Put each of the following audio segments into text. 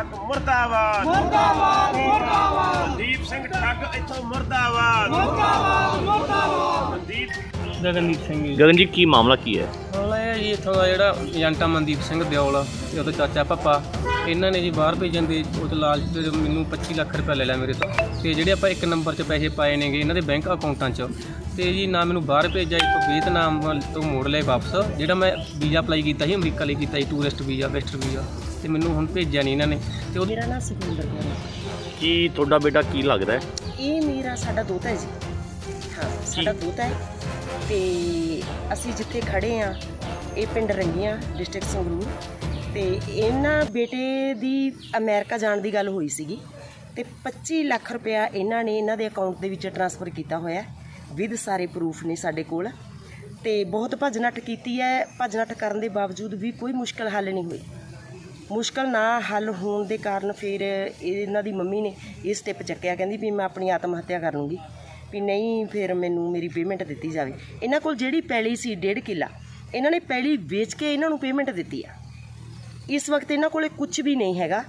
ਠੱਗ ਮੁਰਦਾਬਾਦ। ਮੁਰਦਾਬਾਦ ਮੁਰਦਾਬਾਦ। ਮਨਦੀਪ ਸਿੰਘ ਠੱਗ ਇੱਥੋਂ ਮੁਰਦਾਬਾਦ। ਮੁਰਦਾਬਾਦ ਮੁਰਦਾਬਾਦ। ਮਨਦੀਪ ਗਗਨਦੀਪ ਸਿੰਘ ਜੀ। ਗਗਨ ਜੀ ਕੀ ਮਾਮਲਾ ਕੀ ਹੈ? ਮਾਮਲਾ ਇਹ ਹੈ ਜੀ ਇੱਥੋਂ ਦਾ ਜਿਹੜਾ ਏਜੰਟਾ ਮਨਦੀਪ ਸਿੰਘ ਦਿਓਲ ਤੇ ਉਹਦਾ ਚਾਚਾ ਪੱਪਾ ਇਹਨਾਂ ਨੇ ਜੀ ਬਾਹਰ ਭੇਜਣ ਦੇ ਉਹ ਤੋਂ ਲਾਲਚ ਤੇ ਮੈਨੂੰ 25 ਲੱਖ ਰੁਪਏ ਲੈ ਲਿਆ ਮੇਰੇ ਤੋਂ। ਤੇ ਜਿਹੜੇ ਆਪਾਂ ਇੱਕ ਨੰਬਰ 'ਚ ਪੈਸੇ ਪਾਏ ਨੇਗੇ ਇਹਨਾਂ ਦੇ ਬੈਂਕ ਅਕਾਊਂਟਾਂ 'ਚ ਤੇ ਜੀ ਨਾ ਮੈਨੂੰ ਬਾਹਰ ਭੇਜਿਆ ਇੱਕ ਵੀਅਤਨਾਮ ਵੱਲ ਤੋਂ ਮੋੜ ਲਏ ਵਾਪਸ। ਜਿਹੜਾ ਮੈਂ ਵੀਜ਼ਾ ਅਪਲਾਈ ਕੀਤਾ ਸੀ ਅਮਰੀਕਾ ਲਈ ਕੀਤਾ ਸੀ ਟੂਰਿਸਟ ਵੀਜ਼ਾ ਵੈਸਟਰ ਵੀਜ਼ਾ। ਤੇ ਮੈਨੂੰ ਹੁਣ ਭੇਜਿਆ ਨਹੀਂ ਇਹਨਾਂ ਨੇ। ਤੇ ਉਹਦੀ ਮੇਰਾ ਨਾਮ ਸੁਖਿੰਦਰ ਕੌਰ ਹੈ। ਕੀ ਤੁਹਾਡਾ ਬੇਟਾ ਕੀ ਲੱਗਦਾ ਹੈ? ਇਹ ਮੇਰਾ ਸਾਡਾ ਦੋਤਾ ਹੈ ਜੀ। ਹਾਂ ਸਾਡਾ ਦੋਤਾ ਹੈ। ਤੇ ਅਸੀਂ ਜਿੱਥੇ ਖੜੇ ਆ ਇਹ ਪਿੰਡ ਰੰਗੀਆਂ ਡਿਸਟ੍ਰਿਕਟ ਸੰਗਰੂਰ। ਤੇ ਇਹਨਾਂ ਬੇਟੇ ਦੀ ਅਮਰੀਕਾ ਜਾਣ ਦੀ ਗੱਲ ਹੋਈ ਸੀਗੀ। ਤੇ 25 ਲੱਖ ਰੁਪਇਆ ਇਹਨਾਂ ਨੇ ਇਹਨਾਂ ਦੇ ਅਕਾਊਂਟ ਦੇ ਵਿੱਚ ਟ੍ਰਾਂਸਫਰ ਕੀਤਾ ਹੋਇਆ ਵਿਦ ਸਾਰੇ ਪ੍ਰੂਫ ਨੇ ਸਾਡੇ ਕੋਲ। ਤੇ ਬਹੁਤ ਭੱਜ ਨੱਠ ਕੀਤੀ ਹੈ। ਭੱਜ ਨੱਠ ਕਰਨ ਦੇ ਬਾਵਜੂਦ ਵੀ ਕੋਈ ਮੁਸ਼ਕਲ ਹੱਲ ਨਹੀਂ ਹੋਈ। ਮੁਸ਼ਕਲ ਨਾ ਹੱਲ ਹੋਣ ਦੇ ਕਾਰਨ ਫਿਰ ਇਹਨਾਂ ਦੀ ਮੰਮੀ ਨੇ ਇਹ ਸਟੈਪ ਚੱਕਿਆ। ਕਹਿੰਦੀ ਵੀ ਮੈਂ ਆਪਣੀ ਆਤਮ ਹੱਤਿਆ ਕਰ ਲੂੰਗੀ। ਵੀ ਨਹੀਂ, ਫਿਰ ਮੈਨੂੰ ਮੇਰੀ ਪੇਮੈਂਟ ਦਿੱਤੀ ਜਾਵੇ। ਇਹਨਾਂ ਕੋਲ ਜਿਹੜੀ ਪੈਲੀ ਸੀ, ਡੇਢ ਕਿੱਲਾ, ਇਹਨਾਂ ਨੇ ਪੈਲੀ ਵੇਚ ਕੇ ਇਹਨਾਂ ਨੂੰ ਪੇਮੈਂਟ ਦਿੱਤੀ ਆ। ਇਸ ਵਕਤ ਇਹਨਾਂ ਕੋਲੇ ਕੁਝ ਵੀ ਨਹੀਂ ਹੈਗਾ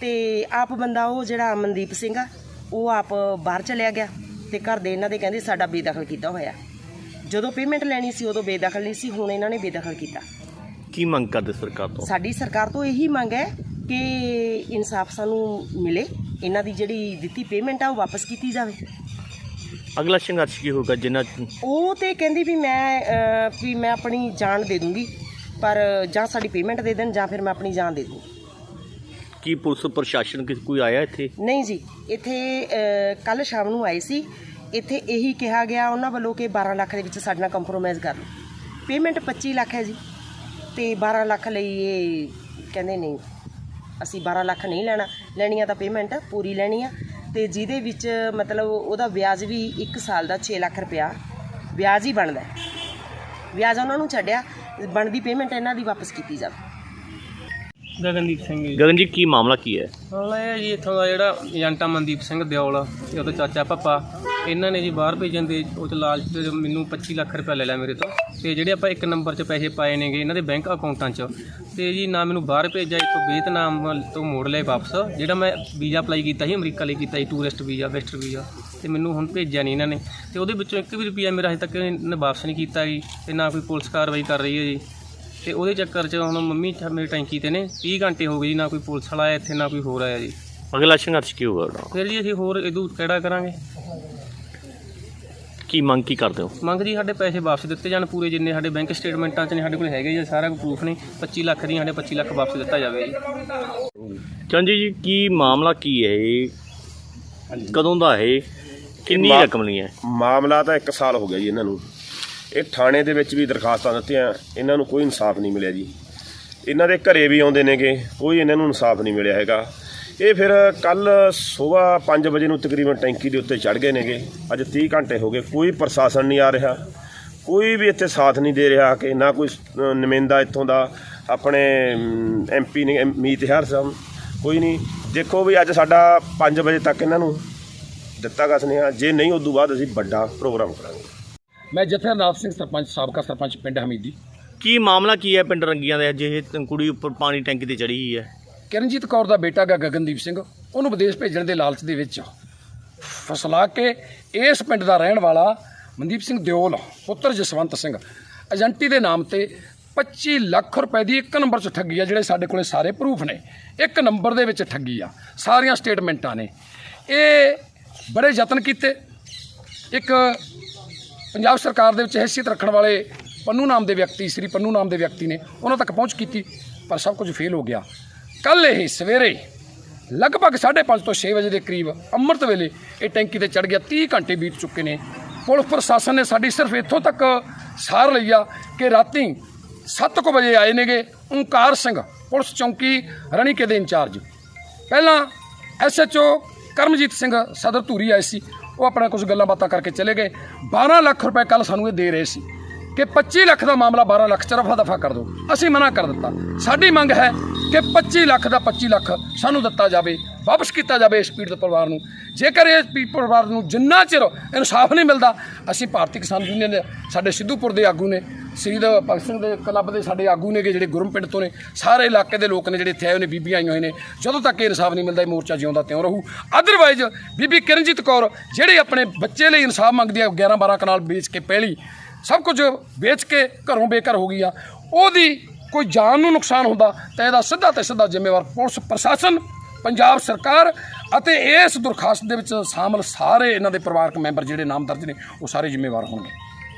ਤੇ ਆਪ ਬੰਦਾ ਉਹ ਜਿਹੜਾ ਅਮਨਦੀਪ ਸਿੰਘ ਆ, ਉਹ ਆਪ ਬਾਹਰ ਚਲਿਆ ਗਿਆ ਤੇ ਘਰ ਦੇ ਇਹਨਾਂ ਦੇ ਕਹਿੰਦੇ ਸਾਡਾ ਬੇਦਖਲ ਕੀਤਾ ਹੋਇਆ। ਜਦੋਂ ਪੇਮੈਂਟ ਲੈਣੀ ਸੀ, ਉਦੋਂ ਬੇਦਖਲ ਨਹੀਂ ਸੀ, ਹੁਣ ਇਹਨਾਂ ਨੇ ਬੇਦਖਲ ਕੀਤਾ। ਕੀ ਮੰਗ ਕਰਦੇ ਸਰਕਾਰ ਤੋਂ? ਸਾਡੀ ਸਰਕਾਰ ਤੋਂ ਇਹੀ ਮੰਗ ਹੈ ਕਿ ਇਨਸਾਫ ਸਾਨੂੰ ਮਿਲੇ ਇਹਨਾਂ ਦੀ ਜਿਹੜੀ ਦਿੱਤੀ ਪੇਮੈਂਟ ਆ ਉਹ ਵਾਪਸ ਕੀਤੀ ਜਾਵੇ। ਅਗਲਾ ਸੰਘਰਸ਼ ਕੀ ਹੋਗਾ ਜਿਨ੍ਹਾਂ ਉਹ ਤੇ ਕਹਿੰਦੀ ਵੀ ਮੈਂ ਅਹ, ਵੀ ਮੈਂ ਆਪਣੀ ਜਾਨ ਦੇ ਦੂੰਗੀ ਪਰ ਜਾਂ ਸਾਡੀ ਪੇਮੈਂਟ ਦੇ ਦੇਣ ਜਾਂ ਫਿਰ ਮੈਂ ਆਪਣੀ ਜਾਨ ਦੇ ਦੂੰ। ਕੀ ਪੁਲਿਸ ਪ੍ਰਸ਼ਾਸਨ ਕਿਸ ਕੋਈ ਆਇਆ ਇੱਥੇ? ਨਹੀਂ ਜੀ ਇੱਥੇ ਕੱਲ ਸ਼ਾਮ ਨੂੰ ਆਏ ਸੀ। ਇੱਥੇ ਇਹੀ ਕਿਹਾ ਗਿਆ ਉਹਨਾਂ ਵੱਲੋਂ ਕਿ 12 ਲੱਖ ਦੇ ਵਿੱਚ ਸਾਡੇ ਨਾਲ ਕੰਪਰੋਮਾਈਜ਼ ਕਰ ਲਓ। ਪੇਮੈਂਟ 25 ਲੱਖ ਹੈ ਜੀ। ਤੇ 12 ਲੱਖ ਲਈ ਇਹ ਕਹਿੰਦੇ ਨਹੀਂ ਅਸੀਂ 12 ਲੱਖ ਨਹੀਂ ਲੈਣਾ। ਲੈਣੀ ਆ ਤਾਂ ਪੇਮੈਂਟ ਪੂਰੀ ਲੈਣੀ ਆ। ਤੇ ਜਿਹਦੇ ਵਿੱਚ ਮਤਲਬ ਉਹਦਾ ਵਿਆਜ ਵੀ 1 ਸਾਲ ਦਾ 6 ਲੱਖ ਰੁਪਇਆ ਵਿਆਜ ਹੀ ਬਣਦਾ ਹੈ। ਵਿਆਜ ਉਹਨਾਂ ਨੂੰ ਛੱਡਿਆ ਬਣਦੀ ਪੇਮੈਂਟ ਇਹਨਾਂ ਦੀ ਵਾਪਸ ਕੀਤੀ ਜਾਵੇ। ਗਗਨਦੀਪ ਸਿੰਘ ਜੀ। ਗਗਨ ਜੀ ਕੀ ਮਾਮਲਾ ਕੀ ਹੈ? ਮਾਮਲਾ ਇਹ ਜੀ ਇੱਥੋਂ ਦਾ ਜਿਹੜਾ ਏਜੰਟਾ ਮਨਦੀਪ ਸਿੰਘ ਦਿਓਲ ਤੇ ਉਹਦਾ ਚਾਚਾ ਪੱਪਾ। ਇਹਨਾਂ ਨੇ ਜੀ ਬਾਹਰ ਭੇਜਣ ਦੇ ਉਹ ਤੋਂ ਲਾਲਚ ਤੇ ਮੈਨੂੰ 25 ਲੱਖ ਰੁਪਏ ਲੈ ਲਿਆ ਮੇਰੇ ਤੋਂ। ਤੇ ਜਿਹੜੇ ਆਪਾਂ ਇੱਕ ਨੰਬਰ 'ਚ ਪੈਸੇ ਪਾਏ ਨੇਗੇ ਇਹਨਾਂ ਦੇ ਬੈਂਕ ਅਕਾਊਂਟਾਂ 'ਚ। ਤੇ ਜੀ ਨਾ ਮੈਨੂੰ ਬਾਹਰ ਭੇਜਿਆ ਇੱਕ ਵੀਅਤਨਾਮ ਤੋਂ ਮੋੜ ਲਏ ਵਾਪਸ। ਜਿਹੜਾ ਮੈਂ ਵੀਜ਼ਾ ਅਪਲਾਈ ਕੀਤਾ ਸੀ ਅਮਰੀਕਾ ਲਈ ਕੀਤਾ ਸੀ ਟੂਰਿਸਟ ਵੀਜ਼ਾ ਵੈਸਟਰ ਵੀਜ਼ਾ। ਤੇ ਮੈਨੂੰ ਹੁਣ ਭੇਜਿਆ ਨਹੀਂ ਇਹਨਾਂ ਨੇ। ਤੇ ਉਹਦੇ ਵਿੱਚੋਂ ਇੱਕ ਵੀ ਰੁਪਿਆ ਮੇਰਾ ਹਜੇ ਤੱਕ ਇਹਨੇ ਵਾਪਸ ਨਹੀਂ ਕੀਤਾ ਜੀ ਤੇ ਨਾ ਕੋਈ ਪੁਲਿਸ ਕਾਰਵਾਈ ਕਰ ਰਹੀ ਹੈ ਜੀ। ਤੇ ਉਹਦੇ ਚੱਕਰ 'ਚ ਹੁਣ ਮੰਮੀ ਮੇਰੀ ਟੈਂਕੀ ਤੇ ਨੇ 30 ਘੰਟੇ ਹੋ ਗਏ ਜੀ ਨਾ ਕੋਈ ਪੁਲਿਸ ਵਾਲਾ ਆਇਆ ਇੱਥੇ ਨਾ ਕੋਈ ਹੋਰ ਆਇਆ ਜੀ। ਅਗਲਾ ਸੰਘਰਸ਼ ਕੀ ਹੋਗਾ ਫਿਰ ਜੀ ਅਸੀਂ ਹੋਰ ਇਹਦੂ ਕਿਹੜਾ ਕਰਾਂਗੇ? ਕੀ ਮੰਗ ਕੀ ਕਰਦੇ ਹੋ? ਮੰਗ ਜੀ ਸਾਡੇ ਪੈਸੇ ਵਾਪਸ ਦਿੱਤੇ ਜਾਣ ਪੂਰੇ ਜਿੰਨੇ ਸਾਡੇ ਬੈਂਕ ਸਟੇਟਮੈਂਟਾਂ 'ਚ ਨੇ ਸਾਡੇ ਕੋਲ ਹੈਗੇ ਜੀ ਸਾਰਾ ਕੋਈ ਪ੍ਰੂਫ ਨੇ 25 ਲੱਖ ਦੀ ਸਾਡੇ 25 ਲੱਖ ਵਾਪਸ ਦਿੱਤਾ ਜਾਵੇ ਜੀ। ਚੰਜੀ ਜੀ ਕੀ ਮਾਮਲਾ ਕੀ ਹੈ ਇਹ? ਕਦੋਂ ਦਾ ਹੈ ਇਹ? ਕਿੰਨੀ ਰਕਮ ਲਈ ਹੈ? ਮਾਮਲਾ ਤਾਂ 1 ਸਾਲ ਹੋ ਗਿਆ ਜੀ ਇਹਨਾਂ ਨੂੰ। ਇਹ ਥਾਣੇ ਦੇ ਵਿੱਚ ਵੀ ਦਰਖਾਸਤਾਂ ਦਿੱਤੀਆਂ ਇਹਨਾਂ ਨੂੰ ਕੋਈ ਇਨਸਾਫ ਨਹੀਂ ਮਿਲਿਆ ਜੀ। ਇਹਨਾਂ ਦੇ ਘਰੇ ਵੀ ਆਉਂਦੇ ਨੇਗੇ ਕੋਈ ਇਹਨਾਂ ਨੂੰ ਇਨਸਾਫ ਨਹੀਂ ਮਿਲਿਆ ਹੈਗਾ। ਇਹ ਫਿਰ ਕੱਲ ਸਵੇਰ 5 ਵਜੇ ਨੂੰ ਤਕਰੀਬਨ ਟੈਂਕੀ ਦੇ ਉੱਤੇ ਚੜ ਗਏ ਨੇਗੇ। ਅੱਜ 30 ਘੰਟੇ ਹੋ ਗਏ ਕੋਈ ਪ੍ਰਸ਼ਾਸਨ ਨਹੀਂ ਆ ਰਿਹਾ ਕੋਈ ਵੀ ਇੱਥੇ ਸਾਥ ਨਹੀਂ ਦੇ ਰਿਹਾ ਕਿ ਨਾ ਕੋਈ ਅ, ਨੁਮਾਇੰਦਾ ਇੱਥੋਂ ਦਾ ਆਪਣੇ ਐਮਪੀ ਨੇ ਮੀਤ ਹਰ ਸਾਹਿਬ ਕੋਈ ਨਹੀਂ। ਦੇਖੋ ਵੀ ਅੱਜ ਸਾਡਾ 5 ਵਜੇ ਤੱਕ ਇਹਨਾਂ ਨੂੰ ਦਿੱਤਾ ਗਾ ਸੁਨੇਹਾ ਜੇ ਨਹੀਂ ਉਦੋਂ ਬਾਅਦ ਅਸੀਂ ਵੱਡਾ ਪ੍ਰੋਗਰਾਮ ਕਰਾਂਗੇ। ਮੈਂ ਜਥੇਦਾਰ ਸਿੰਘ ਸਰਪੰਚ ਸਾਬਕਾ ਸਰਪੰਚ ਪਿੰਡ ਹਮੀਦੀ। ਕੀ ਮਾਮਲਾ ਕੀ ਹੈ ਪਿੰਡ ਰੰਗੀਆਂ ਦੇ? ਅੱਜ ਇਹ ਕੁੜੀ ਉੱਪਰ ਪਾਣੀ ਟੈਂਕੀ ਤੇ ਚੜੀ ਹੋਈ ਹੈ। ਕਿਰਨਜੀਤ ਕੌਰ ਦਾ ਬੇਟਾ ਗਾ ਗਗਨਦੀਪ ਸਿੰਘ, ਉਹਨੂੰ ਵਿਦੇਸ਼ ਭੇਜਣ ਦੇ ਲਾਲਚ ਦੇ ਵਿੱਚ ਫਸਲਾ ਕੇ ਇਸ ਪਿੰਡ ਦਾ ਰਹਿਣ ਵਾਲਾ ਮਨਦੀਪ ਸਿੰਘ ਦਿਓਲ, ਪੁੱਤਰ ਜਸਵੰਤ ਸਿੰਘ। ਏਜੰਟੀ ਦੇ ਨਾਮ ਤੇ 25 ਲੱਖ ਰੁਪਏ ਦੀ ਇੱਕ ਨੰਬਰ 'ਚ ਠੱਗੀ ਆ, ਜਿਹੜੇ ਸਾਡੇ ਕੋਲੇ ਸਾਰੇ ਪ੍ਰੂਫ ਨੇ। ਇੱਕ ਨੰਬਰ ਦੇ ਵਿੱਚ ਠੱਗੀ ਆ, ਸਾਰੀਆਂ ਸਟੇਟਮੈਂਟਾਂ ਨੇ। ਇਹ ਬੜੇ ਯਤਨ ਕੀਤੇ। ਇੱਕ ਪੰਜਾਬ ਸਰਕਾਰ ਦੇ ਵਿੱਚ ਹੈਸੀਅਤ ਰੱਖਣ ਵਾਲੇ ਪੰਨੂ ਨਾਮ ਦੇ ਵਿਅਕਤੀ, ਸ੍ਰੀ ਪੰਨੂ ਨਾਮ ਦੇ ਵਿਅਕਤੀ ਨੇ, ਉਹਨਾਂ ਤੱਕ ਪਹੁੰਚ ਕੀਤੀ, ਪਰ ਸਭ ਕੁਝ ਫੇਲ ਹੋ ਗਿਆ। ਕੱਲ ਇਹ ਸਵੇਰੇ, ਲਗਭਗ 5:30 ਤੋਂ 6 ਵਜੇ ਦੇ ਕਰੀਬ ਅੰਮ੍ਰਿਤ ਵੇਲੇ ਇਹ ਟੈਂਕੀ ਤੇ ਚੜ ਗਿਆ 30 ਘੰਟੇ ਬੀਤ ਚੁੱਕੇ ਨੇ। ਪੁਲਿਸ ਪ੍ਰਸ਼ਾਸਨ ਨੇ ਸਾਡੀ ਸਿਰਫ ਇੱਥੋਂ ਤੱਕ ਸਾਰ ਲਈ ਆ ਕਿ ਰਾਤੀ 7:00 ਵਜੇ ਆਏ ਨੇਗੇ ਓਂਕਾਰ ਸਿੰਘ, ਪੁਲਿਸ ਚੌਂਕੀ ਰਣੀਕੇ ਦੇ ਇੰਚਾਰਜ। ਪਹਿਲਾਂ ਐਸਐਚਓ ਕਰਮਜੀਤ ਸਿੰਘ ਸਦਰ ਧੂਰੀ ਆਏ ਸੀ, ਉਹ ਆਪਣਾ ਕੁਝ ਗੱਲਾਂ ਬਾਤਾਂ ਕਰਕੇ ਚਲੇ ਗਏ। 12 ਲੱਖ ਰੁਪਏ ਕੱਲ ਸਾਨੂੰ ਇਹ ਦੇ ਰਹੇ ਸੀ। ਕਿ 25 ਲੱਖ ਦਾ ਮਾਮਲਾ 12 ਲੱਖ ਚ ਰਫਾ ਦਫਾ ਕਰ ਦਿਓ ਅਸੀਂ ਮਨਾ ਕਰ ਦਿੱਤਾ। ਸਾਡੀ ਮੰਗ ਹੈ ਕਿ 25 ਲੱਖ ਦਾ 25 ਲੱਖ ਸਾਨੂੰ ਦਿੱਤਾ ਜਾਵੇ, ਵਾਪਸ ਕੀਤਾ ਜਾਵੇ ਇਸ ਪੀੜਤ ਪਰਿਵਾਰ ਨੂੰ। ਜੇਕਰ ਇਸ ਪੀੜਤ ਪਰਿਵਾਰ ਨੂੰ ਜਿੰਨਾ ਚਿਰ ਇਨਸਾਫ ਨਹੀਂ ਮਿਲਦਾ, ਅਸੀਂ ਭਾਰਤੀ ਕਿਸਾਨ ਯੂਨੀਅਨ ਦੇ ਸਾਡੇ ਸਿੱਧੂਪੁਰ ਦੇ ਆਗੂ ਨੇ, ਸ਼ਹੀਦ ਭਗਤ ਸਿੰਘ ਦੇ ਕਲੱਬ ਦੇ ਸਾਡੇ ਆਗੂ ਨੇਗੇ ਜਿਹੜੇ ਗੁਰਮ ਪਿੰਡ ਤੋਂ ਨੇ, ਸਾਰੇ ਇਲਾਕੇ ਦੇ ਲੋਕ ਨੇ ਜਿਹੜੇ ਇੱਥੇ ਆਏ ਹੋਏ ਨੇ, ਬੀਬੀਆਂ ਆਈਆਂ ਹੋਏ ਨੇ, ਜਦੋਂ ਤੱਕ ਇਹ ਇਨਸਾਫ ਨਹੀਂ ਮਿਲਦਾ, ਇਹ ਮੋਰਚਾ ਜਿਉਂਦਾ ਤਿਉਂ ਰਹੂ। ਅਦਰਵਾਈਜ਼ ਬੀਬੀ ਕਿਰਨਜੀਤ ਕੌਰ, ਜਿਹੜੇ ਆਪਣੇ ਬੱਚੇ ਲਈ ਇਨਸਾਫ ਮੰਗਦੀ ਹੈ 11 12 ਕਨਾਲ ਵੇਚ ਕੇ ਪਹਿਲੀ ਸਭ ਕੁਝ ਵੇਚ ਕੇ ਘਰੋਂ ਬੇਘਰ ਹੋ ਗਈ ਆ। ਉਹਦੀ ਕੋਈ ਜਾਨ ਨੂੰ ਨੁਕਸਾਨ ਹੁੰਦਾ ਤਾਂ ਇਹਦਾ ਸਿੱਧਾ ਤੇ ਸਿੱਧਾ ਜ਼ਿੰਮੇਵਾਰ ਪੁਲਿਸ ਪ੍ਰਸ਼ਾਸਨ, ਪੰਜਾਬ ਸਰਕਾਰ ਅਤੇ ਇਸ ਦਰਖਾਸਤ ਦੇ ਵਿੱਚ ਸ਼ਾਮਲ ਸਾਰੇ ਇਹਨਾਂ ਦੇ ਪਰਿਵਾਰਕ ਮੈਂਬਰ ਜਿਹੜੇ ਨਾਮ ਦਰਜ ਨੇ, ਉਹ ਸਾਰੇ ਜ਼ਿੰਮੇਵਾਰ ਹੋਣਗੇ।